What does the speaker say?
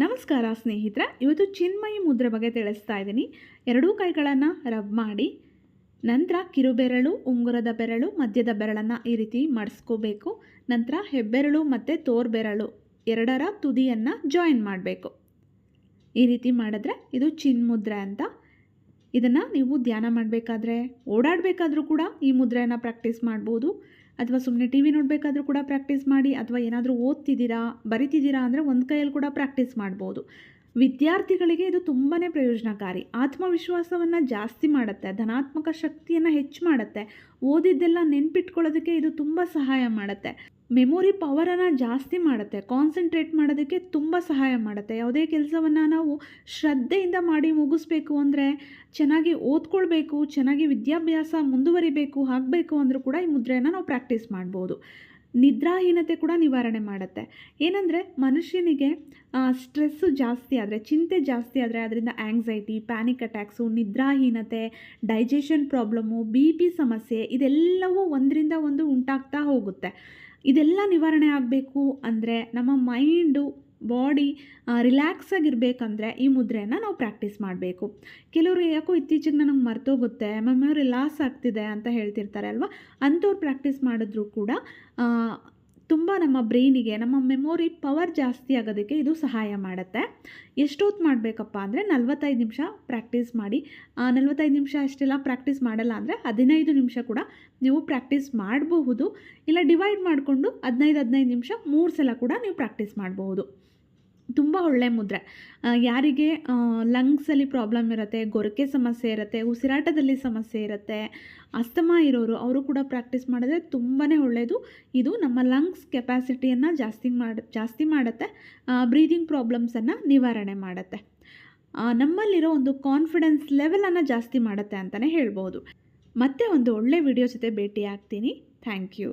ನಮಸ್ಕಾರ ಸ್ನೇಹಿತರೆ, ಇವತ್ತು ಚಿನ್ಮಯಿ ಮುದ್ರೆ ಬಗ್ಗೆ ತಿಳಿಸ್ತಾ ಇದ್ದೀನಿ. ಎರಡೂ ಕೈಗಳನ್ನು ರಬ್ ಮಾಡಿ, ನಂತರ ಕಿರುಬೆರಳು, ಉಂಗುರದ ಬೆರಳು ಮಧ್ಯದ ಬೆರಳನ್ನು ಈ ರೀತಿ ಮಡಿಸ್ಕೋಬೇಕು. ನಂತರ ಹೆಬ್ಬೆರಳು ಮತ್ತು ತೋರ್ಬೆರಳು ಎರಡರ ತುದಿಯನ್ನು ಜಾಯಿನ್ ಮಾಡಬೇಕು. ಈ ರೀತಿ ಮಾಡಿದ್ರೆ ಇದು ಚಿನ್ಮುದ್ರೆ ಅಂತ. ಇದನ್ನು ನೀವು ಧ್ಯಾನ ಮಾಡಬೇಕಾದ್ರೆ ಓಡಾಡಬೇಕಾದ್ರೂ ಕೂಡ ಈ ಮುದ್ರೆಯನ್ನು ಪ್ರಾಕ್ಟೀಸ್ ಮಾಡ್ಬೋದು. ಅಥವಾ ಸುಮ್ಮನೆ ಟಿ ವಿ ನೋಡಬೇಕಾದ್ರೂ ಕೂಡ ಪ್ರಾಕ್ಟೀಸ್ ಮಾಡಿ ಅಥವಾ ಏನಾದರೂ ಓದ್ತಿದ್ದೀರಾ, ಬರಿತಿದ್ದೀರಾ ಅಂದರೆ ಒಂದು ಕೈಯಲ್ಲಿ ಕೂಡ ಪ್ರಾಕ್ಟೀಸ್ ಮಾಡ್ಬೋದು. ವಿದ್ಯಾರ್ಥಿಗಳಿಗೆ ಇದು ತುಂಬಾ ಪ್ರಯೋಜನಕಾರಿ. ಆತ್ಮವಿಶ್ವಾಸವನ್ನು ಜಾಸ್ತಿ ಮಾಡುತ್ತೆ, ಧನಾತ್ಮಕ ಶಕ್ತಿಯನ್ನು ಹೆಚ್ಚು ಮಾಡುತ್ತೆ, ಓದಿದ್ದೆಲ್ಲ ನೆನ್ಪಿಟ್ಕೊಳ್ಳೋದಕ್ಕೆ ಇದು ತುಂಬ ಸಹಾಯ ಮಾಡುತ್ತೆ. ಮೆಮೊರಿ ಪವರನ್ನು ಜಾಸ್ತಿ ಮಾಡುತ್ತೆ, ಕಾನ್ಸಂಟ್ರೇಟ್ ಮಾಡೋದಕ್ಕೆ ತುಂಬ ಸಹಾಯ ಮಾಡುತ್ತೆ. ಯಾವುದೇ ಕೆಲಸವನ್ನು ನಾವು ಶ್ರದ್ಧೆಯಿಂದ ಮಾಡಿ ಮುಗಿಸ್ಬೇಕು ಅಂದರೆ ಚೆನ್ನಾಗಿ ಓದ್ಕೊಳ್ಬೇಕು, ಚೆನ್ನಾಗಿ ವಿದ್ಯಾಭ್ಯಾಸ ಮುಂದುವರಿಬೇಕು ಆಗಬೇಕು ಅಂದರೂ ಕೂಡ ಈ ಮುದ್ರೆಯನ್ನು ನಾವು ಪ್ರಾಕ್ಟೀಸ್ ಮಾಡ್ಬೋದು. ನಿದ್ರಾಹೀನತೆ ಕೂಡ ನಿವಾರಣೆ ಮಾಡುತ್ತೆ. ಏನಂದರೆ ಮನುಷ್ಯನಿಗೆ ಸ್ಟ್ರೆಸ್ಸು ಜಾಸ್ತಿ ಆದರೆ, ಚಿಂತೆ ಜಾಸ್ತಿ ಆದರೆ ಅದರಿಂದ ಆ್ಯಂಗ್ಸೈಟಿ ಪ್ಯಾನಿಕ್ ಅಟ್ಯಾಕ್ಸು ನಿದ್ರಾಹೀನತೆ ಡೈಜೆಷನ್ ಪ್ರಾಬ್ಲಮ್ಮು ಬಿ ಪಿ ಸಮಸ್ಯೆ ಇದೆಲ್ಲವೂ ಒಂದರಿಂದ ಒಂದು ಉಂಟಾಗ್ತಾ ಹೋಗುತ್ತೆ. ಇದೆಲ್ಲ ನಿವಾರಣೆ ಆಗಬೇಕು ಅಂದರೆ ನಮ್ಮ ಮೈಂಡು ಬಾಡಿ ರಿಲ್ಯಾಕ್ಸ್ ಆಗಿರಬೇಕಂದ್ರೆ ಈ ಮುದ್ರೆಯನ್ನು ನಾವು ಪ್ರಾಕ್ಟೀಸ್ ಮಾಡಬೇಕು. ಕೆಲವರು ಯಾಕೋ ಇತ್ತೀಚೆಗೆ ನನಗೆ ಮರ್ತೋಗುತ್ತೆ ಮೆಮೊರಿ ಲಾಸ್ ಆಗ್ತಿದೆ ಅಂತ ಹೇಳ್ತಿರ್ತಾರೆ ಅಲ್ವಾ? ಅಂಥವ್ರು ಪ್ರಾಕ್ಟೀಸ್ ಮಾಡಿದ್ರೂ ಕೂಡ ತುಂಬ ನಮ್ಮ ಬ್ರೈನಿಗೆ, ನಮ್ಮ ಮೆಮೊರಿ ಪವರ್ ಜಾಸ್ತಿ ಆಗೋದಕ್ಕೆ ಇದು ಸಹಾಯ ಮಾಡುತ್ತೆ. ಎಷ್ಟೊತ್ತು ಮಾಡಬೇಕಪ್ಪ ಅಂದರೆ ನಲ್ವತ್ತೈದು ನಿಮಿಷ ಪ್ರಾಕ್ಟೀಸ್ ಮಾಡಿ. ನಲ್ವತ್ತೈದು ನಿಮಿಷ ಅಷ್ಟೆಲ್ಲ ಪ್ರಾಕ್ಟೀಸ್ ಮಾಡಲ್ಲ ಅಂದರೆ ಹದಿನೈದು ನಿಮಿಷ ಕೂಡ ನೀವು ಪ್ರಾಕ್ಟೀಸ್ ಮಾಡಬಹುದು. ಇಲ್ಲ, ಡಿವೈಡ್ ಮಾಡಿಕೊಂಡು ಹದಿನೈದು ಹದಿನೈದು ನಿಮಿಷ ಮೂರು ಸಲ ಕೂಡ ನೀವು ಪ್ರಾಕ್ಟೀಸ್ ಮಾಡಬಹುದು. ತುಂಬ ಒಳ್ಳೆಯ ಮುದ್ರೆ. ಯಾರಿಗೆ ಲಂಗ್ಸಲ್ಲಿ ಪ್ರಾಬ್ಲಮ್ ಇರುತ್ತೆ, ಗೊರಕೆ ಸಮಸ್ಯೆ ಇರುತ್ತೆ, ಉಸಿರಾಟದಲ್ಲಿ ಸಮಸ್ಯೆ ಇರುತ್ತೆ, ಅಸ್ತಮಾ ಇರೋರು, ಅವರು ಕೂಡ ಪ್ರಾಕ್ಟೀಸ್ ಮಾಡಿದ್ರೆ ತುಂಬಾ ಒಳ್ಳೆಯದು ಇದು ನಮ್ಮ ಲಂಗ್ಸ್ ಕೆಪಾಸಿಟಿಯನ್ನು ಜಾಸ್ತಿ ಮಾಡಿ, ಜಾಸ್ತಿ ಮಾಡುತ್ತೆ ಬ್ರೀದಿಂಗ್ ಪ್ರಾಬ್ಲಮ್ಸನ್ನು ನಿವಾರಣೆ ಮಾಡುತ್ತೆ. ನಮ್ಮಲ್ಲಿರೋ ಒಂದು ಕಾನ್ಫಿಡೆನ್ಸ್ ಲೆವೆಲನ್ನು ಜಾಸ್ತಿ ಮಾಡುತ್ತೆ ಅಂತಲೇ ಹೇಳ್ಬೋದು. ಮತ್ತೆ ಒಂದು ಒಳ್ಳೆ ವಿಡಿಯೋ ಜೊತೆ ಭೇಟಿ ಆಗ್ತೀನಿ ಥ್ಯಾಂಕ್ ಯು.